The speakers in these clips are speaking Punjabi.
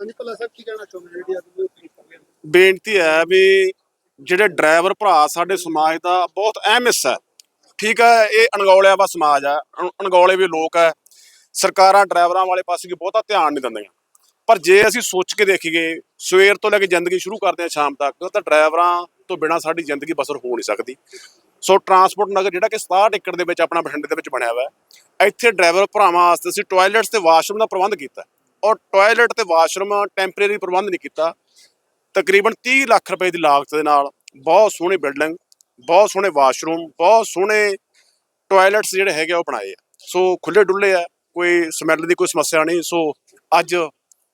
ਹਾਂਜੀ ਭੱਲਾ ਸਾਹਿਬ, ਕੀ ਕਹਿਣਾ ਚਾਹੁੰਦੇ ਜਿਹੜੀ ਅੱਜ ਦੀ ਤਰੀਕ ਬੇਨਤੀ ਹੈ ਵੀ ਜਿਹੜੇ ਡਰਾਈਵਰ ਭਰਾ ਸਾਡੇ ਸਮਾਜ ਦਾ ਬਹੁਤ ਅਹਿਮ ਹਿੱਸਾ ਹੈ। ਠੀਕ ਹੈ, ਇਹ ਅਣਗੌਲਿਆਂ ਵਾ ਸਮਾਜ ਹੈ ਅਣਗੌਲੇ ਵੀ ਲੋਕ ਹੈ। ਸਰਕਾਰਾਂ ਡਰਾਈਵਰਾਂ ਵਾਲੇ ਪਾਸੇ ਕੀ ਬਹੁਤਾ ਧਿਆਨ ਨਹੀਂ ਦਿੰਦੀਆਂ। ਪਰ ਜੇ ਅਸੀਂ ਸੋਚ ਕੇ ਦੇਖੀਏ, ਸਵੇਰ ਤੋਂ ਲੈ ਕੇ ਜ਼ਿੰਦਗੀ ਸ਼ੁਰੂ ਕਰਦੇ ਹਾਂ ਸ਼ਾਮ ਤੱਕ, ਤਾਂ ਡਰਾਈਵਰਾਂ ਤੋਂ ਬਿਨਾ ਸਾਡੀ ਜ਼ਿੰਦਗੀ ਬਸਰ ਹੋ ਨਹੀਂ ਸਕਦੀ। ਸੋ ਟਰਾਂਸਪੋਰਟ ਨਗਰ ਜਿਹੜਾ ਕਿ 67 ਏਕੜ ਦੇ ਵਿੱਚ ਆਪਣਾ ਬਠਿੰਡੇ ਦੇ ਵਿੱਚ ਬਣਿਆ ਹੋਇਆ ਹੈ, ਇੱਥੇ ਡਰਾਈਵਰ ਭਰਾਵਾਂ ਵਾਸਤੇ ਅਸੀਂ ਟਾਇਲਟਸ ਤੇ ਵਾਸ਼ਰੂਮ ਦਾ ਪ੍ਰਬੰਧ ਕੀਤਾ ਔਰ ਟਾਇਲਟ ਤੇ ਵਾਸ਼ਰੂਮ ਟੈਂਪਰੇਰੀ ਪ੍ਰਬੰਧ ਨਹੀਂ ਕੀਤਾ। ਤਕਰੀਬਨ 30 ਲੱਖ ਰੁਪਏ ਦੀ ਲਾਗਤ ਦੇ ਨਾਲ ਬਹੁਤ ਸੋਹਣੀ ਬਿਲਡਿੰਗ ਬਹੁਤ ਸੋਹਣੇ ਵਾਸ਼ਰੂਮ ਬਹੁਤ ਸੋਹਣੇ ਟਾਇਲਟਸ ਜਿਹੜੇ ਹੈਗੇ ਆ ਉਹ ਬਣਾਏ ਆ। ਸੋ ਖੁੱਲੇ ਡੁੱਲੇ ਆ, ਕੋਈ ਸਮੈਲ ਦੀ ਕੋਈ ਸਮੱਸਿਆ ਨਹੀਂ। ਸੋ ਅੱਜ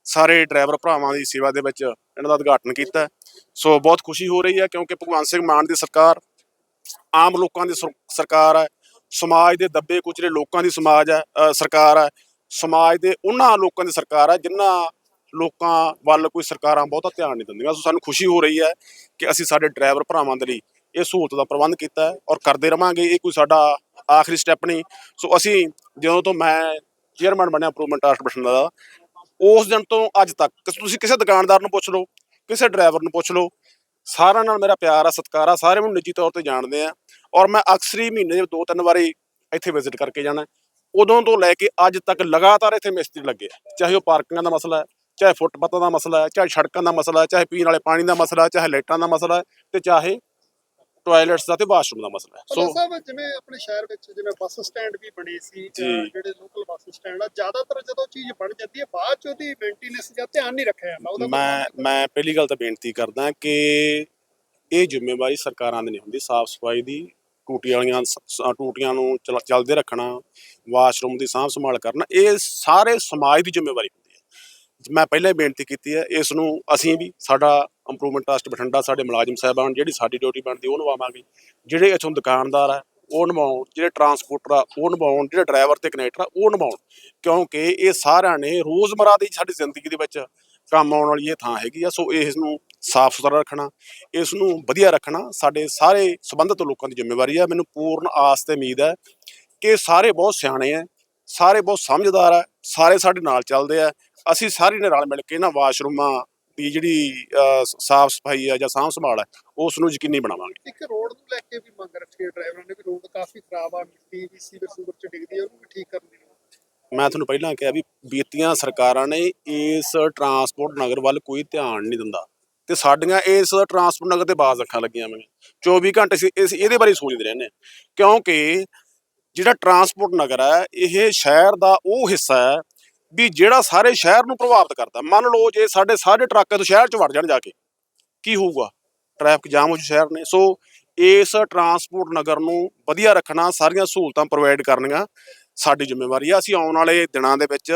ਸਾਰੇ ਡਰਾਈਵਰ ਭਰਾਵਾਂ ਦੀ ਸੇਵਾ ਦੇ ਵਿੱਚ ਇਹਨਾਂ ਦਾ ਉਦਘਾਟਨ ਕੀਤਾ। ਸੋ ਬਹੁਤ ਖੁਸ਼ੀ ਹੋ ਰਹੀ ਹੈ ਕਿਉਂਕਿ ਭਗਵੰਤ ਸਿੰਘ ਮਾਨ ਦੀ ਸਰਕਾਰ ਆਮ ਲੋਕਾਂ ਦੀ ਸਰ- ਸਰਕਾਰ ਹੈ। ਸਮਾਜ ਦੇ ਦੱਬੇ ਕੁਚਲੇ ਲੋਕਾਂ ਦੀ ਸਮਾਜ ਹੈ ਸਰਕਾਰ ਹੈ। ਸਮਾਜ ਦੇ ਉਹਨਾਂ ਲੋਕਾਂ ਦੀ ਸਰਕਾਰ ਹੈ ਜਿਨ੍ਹਾਂ ਲੋਕਾਂ ਵੱਲ ਕੋਈ ਸਰਕਾਰਾਂ ਬਹੁਤਾ ਧਿਆਨ ਨਹੀਂ ਦਿੰਦੀਆਂ। ਸੋ ਸਾਨੂੰ ਖੁਸ਼ੀ ਹੋ ਰਹੀ ਹੈ ਕਿ ਅਸੀਂ ਸਾਡੇ ਡਰਾਈਵਰ ਭਰਾਵਾਂ ਦੇ ਲਈ ਇਹ ਸਹੂਲਤ ਦਾ ਪ੍ਰਬੰਧ ਕੀਤਾ ਹੈ ਔਰ ਕਰਦੇ ਰਵਾਂਗੇ। ਇਹ ਕੋਈ ਸਾਡਾ ਆਖਰੀ ਸਟੈਪ ਨਹੀਂ। ਸੋ ਅਸੀਂ ਜਦੋਂ ਤੋਂ ਮੈਂ ਚੇਅਰਮੈਨ ਬਣਿਆ ਇੰਪਰੂਵਮੈਂਟ ਟਰਸਟ ਬਠਿੰਡਾ ਦਾ, ਉਸ ਦਿਨ ਤੋਂ ਅੱਜ ਤੱਕ ਤੁਸੀਂ ਕਿਸੇ ਦੁਕਾਨਦਾਰ ਨੂੰ ਪੁੱਛ ਲਓ, ਕਿਸੇ ਡਰਾਈਵਰ ਨੂੰ ਪੁੱਛ ਲਓ, ਸਾਰਿਆਂ ਨਾਲ ਮੇਰਾ ਪਿਆਰ ਆ, ਸਤਿਕਾਰ ਆ, ਸਾਰੇ ਮੈਨੂੰ ਨਿੱਜੀ ਤੌਰ ਤੇ ਜਾਣਦੇ ਆ। ਔਰ ਮੈਂ ਅਕਸਰ ਹੀ ਮਹੀਨੇ ਦੇ ਦੋ ਤਿੰਨ ਵਾਰੀ ਇੱਥੇ ਵਿਜ਼ਿਟ ਕਰਕੇ ਜਾਣਾ। ਉਦੋਂ ਤੋਂ ਲੈ ਕੇ ਅੱਜ ਤੱਕ ਲਗਾਤਾਰ ਇੱਥੇ ਮਿਸਤਰੀ ਲੱਗੇ ਆ ਚਾਹੇ ਉਹ ਪਾਰਕਿੰਗਾਂ ਦਾ ਮਸਲਾ ਹੈ ਚਾਹੇ ਫੁੱਟਪਾਥਾਂ ਦਾ ਮਸਲਾ ਹੈ ਚਾਹੇ ਸੜਕਾਂ ਦਾ ਮਸਲਾ ਹੈ ਚਾਹੇ ਪੀਣ ਵਾਲੇ ਪਾਣੀ ਦਾ ਮਸਲਾ ਹੈ ਚਾਹੇ ਲਾਈਟਾਂ ਦਾ ਮਸਲਾ ਹੈ ਤੇ ਚਾਹੇ ਟਾਇਲਟਸ ਦਾ ਤੇ ਵਾਸ਼ਰੂਮ ਦਾ ਮਸਲਾ ਹੈ ਸੋ ਸਾਹਿਬ ਜਿਵੇਂ ਆਪਣੇ ਸ਼ਹਿਰ ਵਿੱਚ ਜਿਵੇਂ ਬੱਸ ਸਟੈਂਡ ਵੀ ਬਣੇ ਸੀ। ਜਿਹੜੇ ਲੋਕਲ ਬੱਸ ਸਟੈਂਡ ਆ ਜ਼ਿਆਦਾਤਰ ਜਦੋਂ ਚੀਜ਼ ਬਣ ਜਾਂਦੀ ਹੈ ਬਾਅਦ ਚ ਉਹਦੀ ਮੇਨਟੇਨੈਂਸ ਜਾਂ ਧਿਆਨ ਨਹੀਂ ਰੱਖਿਆ ਜਾਂਦਾ ਉਹਦਾ ਮੈਂ ਮੈਂ ਪਹਿਲੀ ਗੱਲ ਤਾਂ ਬੇਨਤੀ ਕਰਦਾ ਕਿ ਇਹ ਜ਼ਿੰਮੇਵਾਰੀ ਸਰਕਾਰਾਂ ਦੀ ਨਹੀਂ ਹੁੰਦੀ ਸਾਫ਼ ਸਫ਼ਾਈ ਦੀ ਟੂਟੀਆਂ ਵਾਲੀਆਂ ਸ- ਟੂਟੀਆਂ ਨੂੰ ਚਲ- ਚੱਲਦੇ ਰੱਖਣਾ, ਵਾਸ਼ਰੂਮ ਦੀ ਸਾਂਭ ਸੰਭਾਲ ਕਰਨਾ, ਇਹ ਸਾਰੇ ਸਮਾਜ ਦੀ ਜ਼ਿੰਮੇਵਾਰੀ ਹੁੰਦੀ ਹੈ। ਮੈਂ ਪਹਿਲਾਂ ਹੀ ਬੇਨਤੀ ਕੀਤੀ ਹੈ, ਇਸ ਨੂੰ ਅਸੀਂ ਵੀ ਸਾਡਾ ਇੰਪਰੂਵਮੈਂਟ ਟਰਸਟ ਬਠਿੰਡਾ, ਸਾਡੇ ਮੁਲਾਜ਼ਮ ਸਾਹਿਬਾਨ ਜਿਹੜੀ ਸਾਡੀ ਡਿਊਟੀ ਬਣਦੀ, ਉਹ ਨਿਭਾਵਾਂਗੇ। ਜਿਹੜੇ ਇੱਥੋਂ ਦੁਕਾਨਦਾਰ ਆ, ਉਹ ਨਿਭਾਉਣ, ਜਿਹੜੇ ਟਰਾਂਸਪੋਰਟਰ ਆ, ਉਹ ਨਿਭਾਉਣ, ਜਿਹੜੇ ਡਰਾਈਵਰ ਤੇ ਕਨੈਕਟਰ ਆ, ਉਹ ਨਿਭਾਉਣ। ਕਿਉਂਕਿ ਇਹ ਸਾਰਿਆਂ ਨੇ ਰੋਜ਼ਮਰਾ ਦੀ ਸਾਡੀ ਜ਼ਿੰਦਗੀ ਦੇ ਵਿੱਚ ਕੰਮ ਆਉਣ ਵਾਲੀ ਇਹ ਥਾਂ ਹੈਗੀ ਆ, ਸੋ ਇਸ ਨੂੰ ਸਾਫ਼ ਸੁਥਰਾ ਰੱਖਣਾ ਇਸ ਨੂੰ ਵਧੀਆ ਰੱਖਣਾ ਸਾਡੇ ਸਾਰੇ ਸੰਬੰਧਿਤ ਲੋਕਾਂ ਦੀ ਜ਼ਿੰਮੇਵਾਰੀ ਹੈ। ਮੈਨੂੰ ਪੂਰਨ ਆਸ ਤੇ ਉਮੀਦ ਹੈ ਕਿ ਸਾਰੇ ਬਹੁਤ ਸਿਆਣੇ ਆ ਸਾਰੇ ਬਹੁਤ ਸਮਝਦਾਰ ਆ ਸਾਰੇ ਸਾਡੇ ਨਾਲ ਚੱਲਦੇ ਆ ਅਸੀਂ ਸਾਰੇ ਨੇ ਰਲ ਮਿਲ ਕੇ ਨਾ ਵਾਸ਼ਰੂਮਾਂ ਦੀ ਜਿਹੜੀ ਸਾਫ਼ ਸਫ਼ਾਈ ਆ ਜਾਂ ਸਾਂਭ ਸੰਭਾਲ ਹੈ ਉਸ ਨੂੰ ਯਕੀਨੀ ਬਣਾਵਾਂਗੇ। ਇੱਕ ਰੋਡ ਨੂੰ ਲੈ ਕੇ ਵੀ ਮੰਗ ਰੱਖੀ ਹੈ ਡਰਾਈਵਰਾਂ ਨੇ ਵੀ ਰੋਡ ਕਾਫੀ ਖਰਾਬ ਆ ਮਿੱਟੀ ਵੀ ਸੀਵਰ ਸੂਵਰ ਚ ਡਿੱਗਦੀ ਹੈ ਉਹਨੂੰ ਵੀ ਠੀਕ ਕਰਨ ਦੀ ਮੈਂ ਤੁਹਾਨੂੰ ਪਹਿਲਾਂ ਕਿਹਾ ਵੀ ਬੀਤੀਆਂ ਸਰਕਾਰਾਂ ਨੇ ਇਸ ਟਰਾਂਸਪੋਰਟ ਨਗਰ ਵੱਲ ਕੋਈ ਧਿਆਨ ਨਹੀਂ ਦਿੰਦਾ। ਤੇ ਸਾਡੀਆਂ ਇਸ ਟਰਾਂਸਪੋਰਟ ਨਗਰ ਤੇ ਬਾਜ਼ ਅੱਖਾਂ ਲੱਗੀਆਂ ਹੋਈਆਂ 24 ਘੰਟੇ ਅਸੀਂ ਇਸ ਇਹਦੇ ਬਾਰੇ ਸੋਚਦੇ ਰਹਿੰਦੇ ਹਾਂ। ਕਿਉਂਕਿ ਜਿਹੜਾ ਟਰਾਂਸਪੋਰਟ ਨਗਰ ਹੈ, ਇਹ ਸ਼ਹਿਰ ਦਾ ਉਹ ਹਿੱਸਾ ਹੈ ਵੀ ਜਿਹੜਾ ਸਾਰੇ ਸ਼ਹਿਰ ਨੂੰ ਪ੍ਰਭਾਵਿਤ ਕਰਦਾ। ਮੰਨ ਲਓ ਜੇ ਸਾਡੇ ਸਾਰੇ ਟਰੱਕ ਤੋਂ ਸ਼ਹਿਰ ਚ ਵੜ ਜਾਣ ਜਾ ਕੇ, ਕੀ ਹੋਊਗਾ? ਟ੍ਰੈਫਿਕ ਜਾਮ ਹੋ ਜੂ ਸ਼ਹਿਰ ਨੇ। ਸੋ ਇਸ ਟਰਾਂਸਪੋਰਟ ਨਗਰ ਨੂੰ ਵਧੀਆ ਰੱਖਣਾ, ਸਾਰੀਆਂ ਸਹੂਲਤਾਂ ਪ੍ਰੋਵਾਈਡ ਕਰਨੀਆਂ ਸਾਡੀ ਜ਼ਿੰਮੇਵਾਰੀ ਆ। ਅਸੀਂ ਆਉਣ ਵਾਲੇ ਦਿਨਾਂ ਦੇ ਵਿੱਚ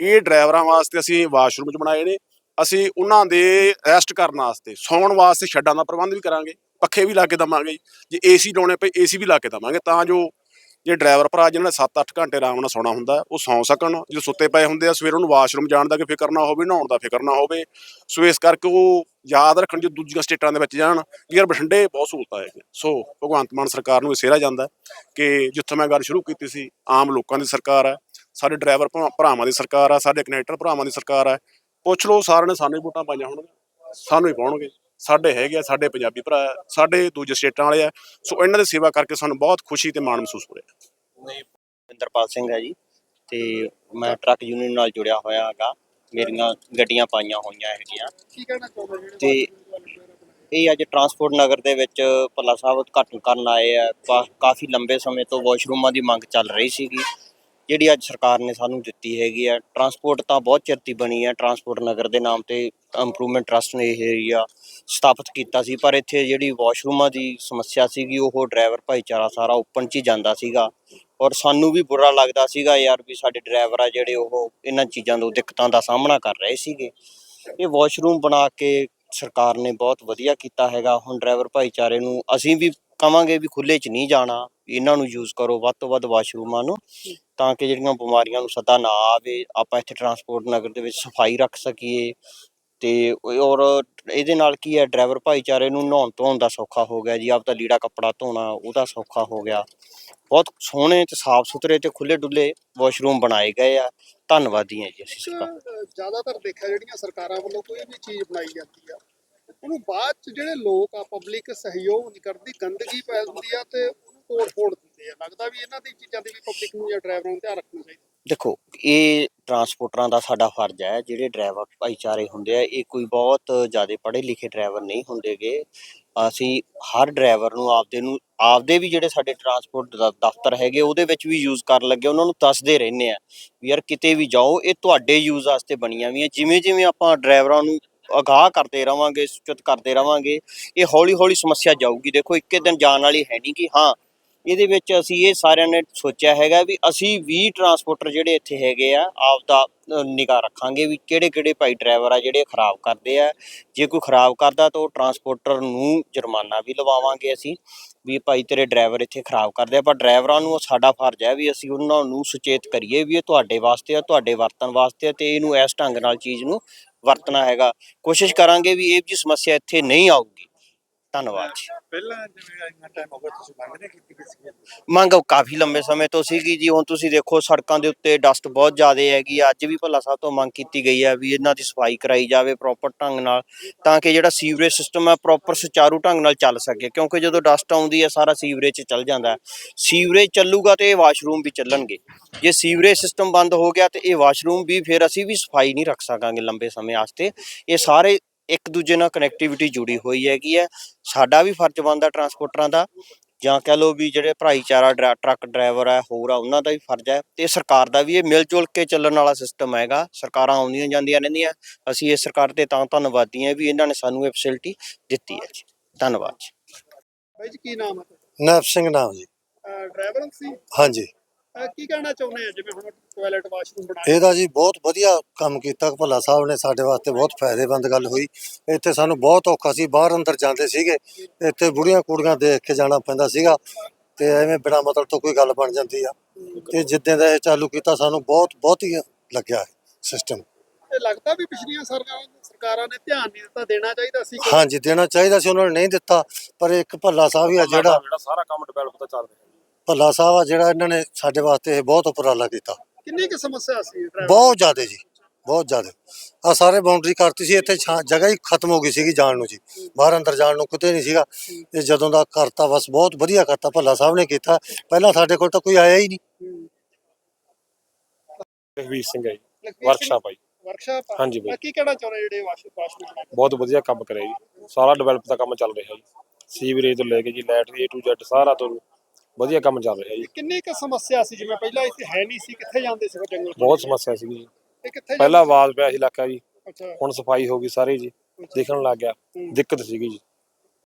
ਇਹ ਡਰਾਈਵਰਾਂ ਵਾਸਤੇ ਅਸੀਂ ਵਾਸ਼ਰੂਮ ਚ ਬਣਾਏ ਨੇ। ਅਸੀਂ ਉਹਨਾਂ ਦੇ ਰੈਸਟ ਕਰਨ ਵਾਸਤੇ, ਸੌਣ ਵਾਸਤੇ ਸ਼ੈੱਡਾਂ ਦਾ ਪ੍ਰਬੰਧ ਵੀ ਕਰਾਂਗੇ, ਪੱਖੇ ਵੀ ਲਾ ਕੇ ਦਵਾਂਗੇ, ਜੇ ਏਸੀ ਲਾਉਣੇ ਪਏ ਏਸੀ ਵੀ ਲਾ ਕੇ ਦਵਾਂਗੇ, ਤਾਂ ਜੋ ਜੇ ਡਰਾਈਵਰ ਭਰਾ ਜਿਹਨਾਂ ਨੇ 7-8 ਘੰਟੇ ਆਰਾਮ ਨਾਲ ਸੌਣਾ ਹੁੰਦਾ, ਉਹ ਸੌਂ ਸਕਣ, ਜੇ ਸੁੱਤੇ ਪਏ ਹੁੰਦੇ ਆ, ਸਵੇਰ ਉਹਨੂੰ ਵਾਸ਼ਰੂਮ ਜਾਣ ਦਾ ਕਿ ਫਿਕਰ ਨਾ ਹੋਵੇ, ਨਹਾਉਣ ਦਾ ਫਿਕਰ ਨਾ ਹੋਵੇ, ਸੋ ਇਸ ਕਰਕੇ ਉਹ ਯਾਦ ਰੱਖਣ ਜੇ ਦੂਜੀਆਂ ਸਟੇਟਾਂ ਦੇ ਵਿੱਚ ਜਾਣ, ਵੀ ਯਾਰ ਬਠਿੰਡੇ ਬਹੁਤ ਸਹੂਲਤਾਂ ਹੈਗੀਆਂ। ਸੋ ਭਗਵੰਤ ਮਾਨ ਸਰਕਾਰ ਨੂੰ ਇਹ ਸਿਹਰਾ ਜਾਂਦਾ ਕਿ ਜਿੱਥੋਂ ਮੈਂ ਗੱਲ ਸ਼ੁਰੂ ਕੀਤੀ ਸੀ, ਆਮ ਲੋਕਾਂ ਦੀ ਸਰਕਾਰ ਹੈ, ਸਾਡੇ ਡਰਾਈਵਰ ਭਰਾ- ਭਰਾਵਾਂ ਦੀ ਸਰਕਾਰ ਆ ਸਾਡੇ ਕਨੈਕਟਰ ਭਰਾਵਾਂ ਦੀ ਸਰਕਾਰ ਹੈ ਪੁੱਛ ਲਓ ਸਾਰਿਆਂ ਨੇ ਸਾਨੂੰ ਹੀ ਵੋਟਾਂ ਪਾਈਆਂ ਹੋਣਗੀਆਂ। ਸਾਨੂੰ ਹੀ ਪਾਉਣਗੇ। ਸਾਡੇ ਹੈਗੇ ਆ ਸਾਡੇ ਪੰਜਾਬੀ ਭਰਾ ਸਾਡੇ ਦੂਜੇ ਸਟੇਟਾਂ ਵਾਲੇ ਆ। ਸੋ ਇਹਨਾਂ ਦੀ ਸੇਵਾ ਕਰਕੇ ਸਾਨੂੰ ਬਹੁਤ ਖੁਸ਼ੀ ਤੇ ਮਾਣ ਮਹਿਸੂਸ ਹੋ ਰਿਹਾ। ਇੰਦਰਪਾਲ ਸਿੰਘ ਹੈ ਜੀ ਤੇ ਮੈਂ ਟਰੱਕ ਯੂਨੀਅਨ ਨਾਲ ਜੁੜਿਆ ਹੋਇਆ ਹੈਗਾ। ਮੇਰੀਆਂ ਗੱਡੀਆਂ ਪਾਈਆਂ ਹੋਈਆਂ ਹੈਗੀਆਂ ਤੇ-? ਇਹ ਅੱਜ ਟਰਾਂਸਪੋਰਟ ਨਗਰ ਦੇ ਵਿੱਚ ਭੱਲਾ ਸਾਹਿਬ ਉਦਘਾਟਨ ਕਰਨ ਆਏ ਆ। ਕਾਫੀ ਲੰਬੇ ਸਮੇਂ ਤੋਂ ਵਾਸ਼ਰੂਮਾਂ ਦੀ ਮੰਗ ਚੱਲ ਰਹੀ ਸੀਗੀ। ਜਿਹੜੀ ਅੱਜ ਸਰਕਾਰ ਨੇ ਸਾਨੂੰ ਦਿੱਤੀ ਹੈਗੀ ਆ ਟਰਾਂਸਪੋਰਟ ਤਾਂ ਬਹੁਤ ਚਿਰਤੀ ਬਣੀ ਆ ਟਰਾਂਸਪੋਰਟ ਨਗਰ ਦੇ ਨਾਮ ਤੇ ਇੰਪਰੂਵਮੈਂਟ ਟਰਸਟ ਨੇ ਇਹ ਏਰੀਆ ਸਥਾਪਿਤ ਕੀਤਾ ਸੀ, ਪਰ ਇੱਥੇ ਜਿਹੜੀ ਵਾਸ਼ਰੂਮਾਂ ਦੀ ਸਮੱਸਿਆ ਸੀਗੀ, ਉਹ ਡਰਾਈਵਰ ਭਾਈਚਾਰਾ ਸਾਰਾ ਓਪਨ 'ਚ ਹੀ ਜਾਂਦਾ ਸੀਗਾ ਔਰ ਸਾਨੂੰ ਵੀ ਬੁਰਾ ਲੱਗਦਾ ਸੀਗਾ ਯਾਰ ਵੀ ਸਾਡੇ ਡਰਾਈਵਰ ਆ ਜਿਹੜੇ ਉਹ ਇਹਨਾਂ ਚੀਜ਼ਾਂ ਤੋਂ ਦਿੱਕਤਾਂ ਦਾ ਸਾਹਮਣਾ ਕਰ ਰਹੇ ਸੀਗੇ। ਇਹ ਵਾਸ਼ਰੂਮ ਬਣਾ ਕੇ ਸਰਕਾਰ ਨੇ ਬਹੁਤ ਵਧੀਆ ਕੀਤਾ ਹੈਗਾ, ਹੁਣ ਡਰਾਈਵਰ ਭਾਈਚਾਰੇ ਨੂੰ ਅਸੀਂ ਵੀ ਕਵਾਂਗੇ ਵੀ ਖੁੱਲੇ 'ਚ ਨਹੀਂ ਜਾਣਾ, ਇਹਨਾਂ ਨੂੰ ਯੂਜ਼ ਕਰੋ, ਵੱਧ ਤੋਂ ਵੱਧ ਵਾਸ਼ਰੂਮਾਂ ਨੂੰ। ਤਾਂ ਕਿ ਜਿਹੜੀਆਂ ਬਿਮਾਰੀਆਂ ਨੂੰ ਸਦਾ ਨਾ ਆਵੇ, ਆਪਾਂ ਇੱਥੇ ਟਰਾਂਸਪੋਰਟ ਨਗਰ ਦੇ ਵਿੱਚ ਸਫ਼ਾਈ ਰੱਖ ਸਕੀਏ ਤੇ ਔਰ ਇਹਦੇ ਨਾਲ ਕੀ ਹੈ ਡਰਾਈਵਰ ਭਾਈਚਾਰੇ ਨੂੰ ਨਹਾਉਣ ਧੋਣ ਦਾ ਸੌਖਾ ਹੋ ਗਿਆ ਜੀ, ਆਪਦਾ ਲੀੜਾ ਕੱਪੜਾ ਧੋਣਾ ਉਹਦਾ ਸੌਖਾ ਹੋ ਗਿਆ। ਬਹੁਤ ਸੋਹਣੇ ਤੇ ਸਾਫ਼ ਸੁਥਰੇ ਤੇ ਖੁੱਲੇ ਡੁੱਲੇ ਵਾਸ਼ਰੂਮ ਬਣਾਏ ਗਏ ਆ। ਧੰਨਵਾਦੀ ਹਾਂ ਜੀ ਅਸੀਂ ਸਰਕਾਰ ਜ਼ਿਆਦਾਤਰ ਦੇਖਿਆ ਜਿਹੜੀਆਂ ਸਰਕਾਰਾਂ ਵੱਲੋਂ ਕੋਈ ਵੀ ਚੀਜ਼ ਬਣਾਈ ਜਾਂਦੀ ਆ, ਉਹਨੂੰ ਬਾਅਦ ਚ ਜਿਹੜੇ ਲੋਕ ਆ ਪਬਲਿਕ ਸਹਿਯੋਗ ਨਹੀਂ ਕਰਦੀ, ਗੰਦਗੀ ਪੈ ਜਾਂਦੀ ਆ ਤੇ ਉਹਨੂੰ ਤੋੜ ਫੋੜ ਦਿੰਦੇ ਆ ਲੱਗਦਾ ਵੀ ਇਹਨਾਂ ਦੀ ਚੀਜ਼ਾਂ ਦੀ ਵੀ ਪਬਲਿਕ ਨੂੰ ਜਾਂ ਡਰਾਈਵਰਾਂ ਨੂੰ ਧਿਆਨ ਰੱਖਣਾ ਚਾਹੀਦਾ। ਦੇਖੋ, ਇਹ ਟਰਾਂਸਪੋਰਟਰਾਂ ਦਾ ਸਾਡਾ ਫਰਜ਼ ਹੈ, ਜਿਹੜੇ ਡਰਾਈਵਰ ਭਾਈਚਾਰੇ ਹੁੰਦੇ ਆ, ਇਹ ਕੋਈ ਬਹੁਤ ਜ਼ਿਆਦਾ ਪੜ੍ਹੇ ਲਿਖੇ ਡਰਾਈਵਰ ਨਹੀਂ ਹੁੰਦੇਗੇ। ਅਸੀਂ ਹਰ ਡਰਾਈਵਰ ਨੂੰ ਆਪਦੇ ਨੂੰ, ਆਪਦੇ ਵੀ ਜਿਹੜੇ ਸਾਡੇ ਟਰਾਂਸਪੋਰਟ ਦਫ਼ਤਰ ਹੈਗੇ, ਉਹਦੇ ਵਿੱਚ ਵੀ ਯੂਜ਼ ਕਰਨ ਲੱਗੇ, ਉਹਨਾਂ ਨੂੰ ਦੱਸਦੇ ਰਹਿੰਦੇ ਆ ਵੀ ਯਾਰ ਕਿਤੇ ਵੀ ਜਾਓ, ਇਹ ਤੁਹਾਡੇ ਯੂਜ਼ ਵਾਸਤੇ ਬਣੀਆਂ ਵੀ ਵੀਆਂ ਜਿਵੇਂ ਜਿਵੇਂ ਆਪਾਂ ਡਰਾਈਵਰਾਂ ਨੂੰ ਅਗਾਹ ਕਰਦੇ ਰਵਾਂਗੇ, ਸੂਚਿਤ ਕਰਦੇ ਰਵਾਂਗੇ, ਇਹ ਹੌਲੀ ਹੌਲੀ ਸਮੱਸਿਆ ਜਾਊਗੀ। ਦੇਖੋ ਇੱਕੇ ਦਿਨ ਜਾਣ ਵਾਲੀ ਹੈ ਨਹੀਂ ਕਿ ਹਾਂ ਇਹਦੇ ਵਿੱਚ ਅਸੀਂ ਇਹ ਸਾਰਿਆਂ ਨੇ ਸੋਚਿਆ ਹੈਗਾ ਵੀ ਅਸੀਂ ਵੀ ਟਰਾਂਸਪੋਰਟਰ ਜਿਹੜੇ ਇੱਥੇ ਹੈਗੇ ਆ ਆਪ ਦਾ ਨਿਗਾਹ ਰੱਖਾਂਗੇ ਵੀ ਕਿਹੜੇ ਕਿਹੜੇ ਭਾਈ ਡਰਾਈਵਰ ਆ ਜਿਹੜੇ ਖਰਾਬ ਕਰਦੇ ਆ। ਜੇ ਕੋਈ ਖਰਾਬ ਕਰਦਾ ਤਾਂ ਉਹ ਟਰਾਂਸਪੋਰਟਰ ਨੂੰ ਜੁਰਮਾਨਾ ਵੀ ਲਵਾਵਾਂਗੇ ਅਸੀਂ ਵੀ ਭਾਈ ਤੇਰੇ ਡਰਾਈਵਰ ਇੱਥੇ ਖਰਾਬ ਕਰਦੇ ਆ। ਪਰ ਡਰਾਈਵਰਾਂ ਨੂੰ ਸਾਡਾ ਫਰਜ਼ ਹੈ ਵੀ ਅਸੀਂ ਉਹਨਾਂ ਨੂੰ ਸੁਚੇਤ ਕਰੀਏ ਵੀ ਇਹ ਤੁਹਾਡੇ ਵਾਸਤੇ ਆ, ਤੁਹਾਡੇ ਵਰਤਣ ਵਾਸਤੇ ਆ ਤੇ ਇਹਨੂੰ ਇਸ ਢੰਗ ਨਾਲ ਚੀਜ਼ ਨੂੰ ਵਰਤਣਾ ਹੈਗਾ। ਕੋਸ਼ਿਸ਼ ਕਰਾਂਗੇ ਵੀ ਇਹ ਜੀ ਸਮੱਸਿਆ ਇੱਥੇ ਨਹੀਂ ਆਊਗੀ। ਧੰਨਵਾਦ ਜੀ। ਪਹਿਲਾਂ ਜਿਵੇਂ ਇੰਨਾ ਟਾਈਮ ਹੋ ਗਿਆ ਤੁਸੀਂ ਮੰਗ ਨਹੀਂ ਕੀਤੀ ਕਿਸੇ ਦੀ ਮੰਗ ਕਾਫੀ ਲੰਬੇ ਸਮੇਂ ਤੋਂ ਸੀਗੀ ਜੀ। ਹੁਣ ਤੁਸੀਂ ਦੇਖੋ ਸੜਕਾਂ ਦੇ ਉੱਤੇ ਡਸਟ ਬਹੁਤ ਜ਼ਿਆਦਾ ਹੈਗੀ। ਅੱਜ ਵੀ ਭੱਲਾ ਸਾਹਿਬ ਤੋਂ ਮੰਗ ਕੀਤੀ ਗਈ ਹੈ ਵੀ ਇਹਨਾਂ ਦੀ ਸਫ਼ਾਈ ਕਰਾਈ ਜਾਵੇ ਪ੍ਰੋਪਰ ਢੰਗ ਨਾਲ ਤਾਂ ਕਿ ਜਿਹੜਾ ਸੀਵਰੇਜ ਸਿਸਟਮ ਹੈ ਪ੍ਰੋਪਰ ਸੁਚਾਰੂ ਢੰਗ ਨਾਲ ਚੱਲ ਸਕੇ। ਕਿਉਂਕਿ ਜਦੋਂ ਡਸਟ ਆਉਂਦੀ ਹੈ ਸਾਰਾ ਸੀਵਰੇਜ 'ਚ ਚੱਲ ਜਾਂਦਾ ਹੈ। ਸੀਵਰੇਜ ਚੱਲੂਗਾ ਤੇ ਇਹ ਵਾਸ਼ਰੂਮ ਵੀ ਚੱਲਣਗੇ। ਜੇ ਸੀਵਰੇਜ ਸਿਸਟਮ ਬੰਦ ਹੋ ਗਿਆ ਤੇ ਇਹ ਵਾਸ਼ਰੂਮ ਵੀ ਫਿਰ ਅਸੀਂ ਵੀ ਸਫ਼ਾਈ ਨਹੀਂ ਰੱਖ ਸਕਾਂਗੇ ਲੰਬੇ ਸਮੇਂ ਵਾਸਤੇ। ਇਹ ਸਾਰੇ ਇੱਕ ਦੂਜੇ ਨਾਲ ਕਨੈਕਟੀਵਿਟੀ ਜੁੜੀ ਹੋਈ ਹੈਗੀ ਹੈ। ਸਾਡਾ ਵੀ ਫਰਜ਼ ਬਣਦਾ ਟਰਾਂਸਪੋਰਟਰਾਂ ਦਾ। ਜਾਂ ਕਹਿ ਲਓ ਵੀ ਜਿਹੜੇ ਭਾਈਚਾਰਾ ਟਰੱਕ ਡਰਾਈਵਰ ਹੈ ਹੋਰ ਆ ਉਹਨਾਂ ਦਾ ਵੀ ਫਰਜ਼ ਹੈ। ਤੇ ਸਰਕਾਰ ਦਾ ਵੀ ਇਹ ਮਿਲ ਜੁਲ ਕੇ ਚੱਲਣ ਵਾਲਾ ਸਿਸਟਮ ਹੈਗਾ। ਸਰਕਾਰਾਂ ਆਉਂਦੀਆਂ ਜਾਂਦੀਆਂ ਰਹਿੰਦੀਆਂ। ਅਸੀਂ ਇਸ ਸਰਕਾਰ ਦੇ ਤਾਂ ਧੰਨਵਾਦੀ ਹਾਂ ਵੀ ਇਹਨਾਂ ਨੇ ਸਾਨੂੰ ਇਹ ਫੈਸਿਲਿਟੀ ਦਿੱਤੀ ਹੈ ਜੀ। ਧੰਨਵਾਦ ਜੀ। ਬਾਈ ਜੀ ਕੀ ਨਾਮ ਹੈ ਨੈਪ ਸਿੰਘ ਨਾਮ ਜੀ। ਡਰਾਈਵਰ ਸੀ? ਹਾਂਜੀ। ਕੀ ਕਹਿਣਾ ਚਾਹੁੰਦੇ ਆ? ਜਿਵੇਂ ਹੁਣ ਟਾਇਲਟ ਵਾਸ਼ਰੂਮ ਬਣਾਏ ਇਹਦਾ ਜੀ ਬਹੁਤ ਵਧੀਆ ਕੰਮ ਕੀਤਾ ਭੱਲਾ ਸਾਹਿਬ ਨੇ ਸਾਡੇ ਵਾਸਤੇ ਬਹੁਤ ਫਾਇਦੇਮੰਦ ਗੱਲ ਹੋਈ। ਇੱਥੇ ਸਾਨੂੰ ਬਹੁਤ ਔਖਾ ਸੀ ਬਾਹਰ ਅੰਦਰ ਜਾਂਦੇ ਸੀਗੇ ਇੱਥੇ ਬੁੜੀਆਂ ਕੁੜੀਆਂ ਦੇਖ ਕੇ ਜਾਣਾ ਪੈਂਦਾ ਸੀਗਾ ਤੇ ਐਵੇਂ ਬਿਨਾ ਮਤਲਬ ਤੋਂ ਕੋਈ ਗੱਲ ਬਣ ਜਾਂਦੀ ਆ। ਤੇ ਜਿੱਦਾਂ ਦਾ ਇਹ ਚਾਲੂ ਕੀਤਾ ਸਾਨੂੰ ਬਹੁਤ ਬਹੁਤ ਹੀ ਲੱਗਿਆ ਸਿਸਟਮ ਤੇ ਲੱਗਦਾ ਵੀ ਪਿਛਲੀਆਂ ਸਰਕਾਰਾਂ ਸਰਕਾਰਾਂ ਨੇ ਧਿਆਨ ਨਹੀਂ ਦਿੱਤਾ ਦੇਣਾ ਚਾਹੀਦਾ ਸੀ ਹਾਂਜੀ ਦੇਣਾ ਚਾਹੀਦਾ ਸੀ ਉਹਨਾਂ ਨੇ ਨਹੀਂ ਦਿੱਤਾ ਪਰ ਇੱਕ ਭੱਲਾ ਸਾਹਿਬ ਹੀ ਆ ਜਿਹੜਾ ਜਿਹੜਾ ਸਾਰਾ ਕੰਮ ਡਿਵੈਲਪ ਦਾ ਚੱਲ ਰਿਹਾ ਭੱਲਾ ਸਾਹਿਬ ਆ ਜਿਹੜਾ ਇਹਨਾਂ ਨੇ ਸਾਡੇ ਵਾਸਤੇ ਇਹ ਬਹੁਤ ਉਪਰਾਲਾ ਕੀਤਾ। ਕਿੰਨੀ ਕੁ ਸਮੱਸਿਆ ਸੀ ਬਹੁਤ ਜ਼ਿਆਦਾ ਜੀ ਬਹੁਤ ਜ਼ਿਆਦਾ। ਆ ਸਾਰੇ ਬਾਉਂਡਰੀ ਕਰਤੀ ਸੀ ਇੱਥੇ ਛਾਂ- ਜਗ੍ਹਾ ਹੀ ਖਤਮ ਹੋ ਗਈ ਸੀਗੀ ਜਾਣ ਨੂੰ ਜੀ। ਬਾਹਰ ਅੰਦਰ ਜਾਣ ਨੂੰ ਕਿਤੇ ਨਹੀਂ ਸੀਗਾ। ਇਹ ਜਦੋਂ ਦਾ ਕਰਤਾ ਬਸ ਬਹੁਤ ਵਧੀਆ ਕਰਤਾ ਭੱਲਾ ਸਾਹਿਬ ਨੇ ਕੀਤਾ। ਪਹਿਲਾਂ ਸਾਡੇ ਕੋਲ ਤਾਂ ਕੋਈ ਆਇਆ ਹੀ ਨਹੀਂ। ਲਖਵੀਰ ਸਿੰਘ ਹੈ ਜੀ ਵਰਕਸ਼ਾਪ ਹੈ ਜੀ। ਵਰਕਸ਼ਾਪ ਹਾਂਜੀ ਬਾਈ। ਕੀ ਕਹਿਣਾ ਚਾਹੁੰਦੇ ਜਿਹੜੇ ਵਾਸ਼ ਬਹੁਤ ਵਧੀਆ ਕੰਮ ਕਰਿਆ ਜੀ। ਸਾਰਾ ਡਿਵੈਲਪ ਦਾ ਕੰਮ ਚੱਲ ਰਿਹਾ ਜੀ। ਸੀਵਰੇਜ ਤੋਂ ਲੈ ਕੇ ਜੀ ਲਾਈਟ ਦੀ A to Z ਸਾਰਾ ਤੋਂ ਵਧੀਆ ਕੰਮ ਚੱਲ ਰਿਹਾ ਜੀ। ਕਿੰਨੀ ਕੁ ਸਮੱਸਿਆ ਸੀ? ਜਿਵੇਂ ਪਹਿਲਾਂ ਇੱਥੇ ਹੈ ਨਹੀਂ ਸੀ ਕਿੱਥੇ ਜਾਂਦੇ ਸੀ ਜੰਗਲ ਚ? ਬਹੁਤ ਸਮੱਸਿਆ ਸੀ ਜੀ। ਤੇ ਕਿੱਥੇ ਪਹਿਲਾਂ ਆਵਾਜ਼ ਪਿਆ ਸੀ ਇਲਾਕਾ ਜੀ? ਅੱਛਾ। ਹੁਣ ਸਫ਼ਾਈ ਹੋ ਗਈ ਸਾਰੀ ਜੀ। ਦਿਖਣ ਲੱਗ ਗਿਆ। ਦਿੱਕਤ ਸੀਗੀ ਜੀ।